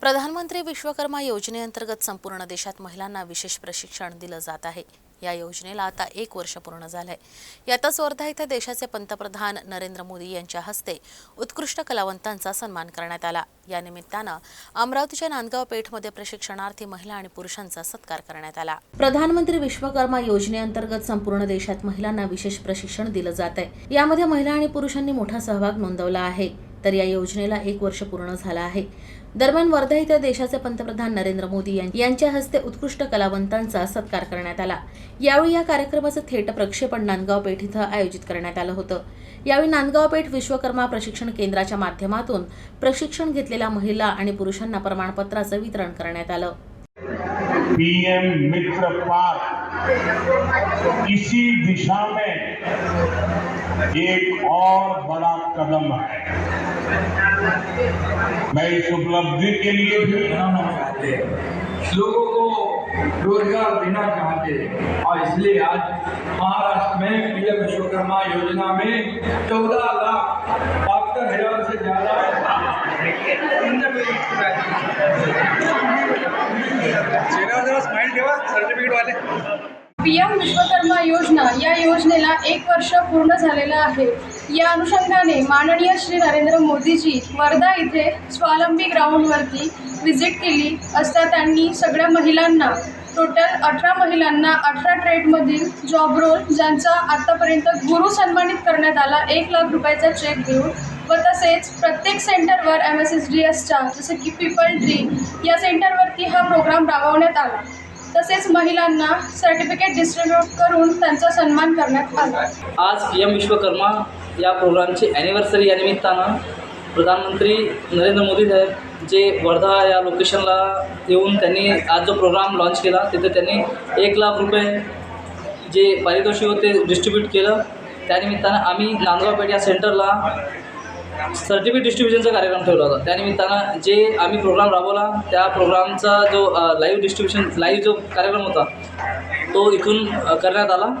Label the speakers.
Speaker 1: प्रधानमंत्री विश्वकर्मा योजनेअंतर्गत संपूर्ण देशात महिलांना विशेष प्रशिक्षण दिलं जात आहे. या योजनेला आता एक वर्ष पूर्ण झालंय. यातच वर्धा इथं देशाचे पंतप्रधान नरेंद्र मोदी यांच्या हस्ते उत्कृष्ट कलावंतांचा सन्मान करण्यात आला. या निमित्तानं अमरावतीच्या नांदगाव पेठमध्ये प्रशिक्षणार्थी महिला आणि पुरुषांचा सत्कार करण्यात आला. प्रधानमंत्री विश्वकर्मा योजनेअंतर्गत संपूर्ण देशात महिलांना विशेष प्रशिक्षण दिलं जात आहे यामध्ये महिला आणि पुरुषांनी मोठा सहभाग नोंदवला आहे. तर या योजनेला एक वर्ष पूर्ण झालं आहे. दरम्यान वर्धा इथे देशाचे पंतप्रधान नरेंद्र मोदी यांच्या हस्ते उत्कृष्ट कलावंतांचा सत्कार करण्यात आला. यावेळी या कार्यक्रमाचं थेट प्रक्षेपण नांदगाव पेठ इथं आयोजित करण्यात आलं होतं. यावेळी नांदगाव पेठ विश्वकर्मा प्रशिक्षण केंद्राच्या माध्यमातून प्रशिक्षण घेतलेल्या महिला आणि पुरुषांना प्रमाणपत्राचं वितरण करण्यात आलं.
Speaker 2: पीएम मित्र पार्क. इसी दिशा में एक और बड़ा कदम है। मैं इस उपलब्धि के लिए भी
Speaker 3: बनाना चाहते लोगों को रोज़गार देना चाहते हैं। और इसलिए आज महाराष्ट्र में पीएम विश्वकर्मा योजना में चौदह लाख बहत्तर हज़ार से ज़्यादा
Speaker 4: सर्टिफिकेट वाले।
Speaker 5: पी एम विश्वकर्मा योजना या योजनेला एक वर्ष पूर्ण झालेलं आहे. या अनुषंगाने माननीय श्री नरेंद्र मोदीजी वर्धा इथे स्वावलंबी ग्राउंडवरती व्हिजिट केली. असता त्यांनी सगळ्या महिलांना टोटल अठरा महिलांना अठरा ट्रेडमधील जॉब रोल ज्यांचा आत्तापर्यंत गुरु सन्मानित करण्यात आला एक लाख रुपयाचा चेक देऊन व तसेच प्रत्येक सेंटरवर एम एस एस डी एसच्या जसं की पीपल ड्रीम या सेंटरवरती हा प्रोग्राम राबवण्यात आला. तसेच महिलांना सर्टिफिकेट डिस्ट्रीब्यूट करून त्यांचा सन्मान करण्यात आला.
Speaker 6: आज पी एम विश्वकर्मा या प्रोग्रामची ॲनिव्हर्सरी या निमित्तानं प्रधानमंत्री नरेंद्र मोदी साहेब जे वर्धा या लोकेशनला येऊन त्यांनी आज जो प्रोग्राम लॉन्च केला तिथे त्यांनी एक लाख रुपये जे पारितोषिक होते डिस्ट्रीब्यूट केलं. त्यानिमित्तानं आम्ही नांदगाव पेठ या सेंटरला सर्टिफिकेट डिस्ट्रीब्युशनचा कार्यक्रम ठेवला होता. त्यानिमित्तानं जे आम्ही प्रोग्राम राबवला त्या प्रोग्रामचा जो लाईव्ह डिस्ट्रीब्युशन लाईव्ह जो कार्यक्रम होता तो इथून करण्यात आला.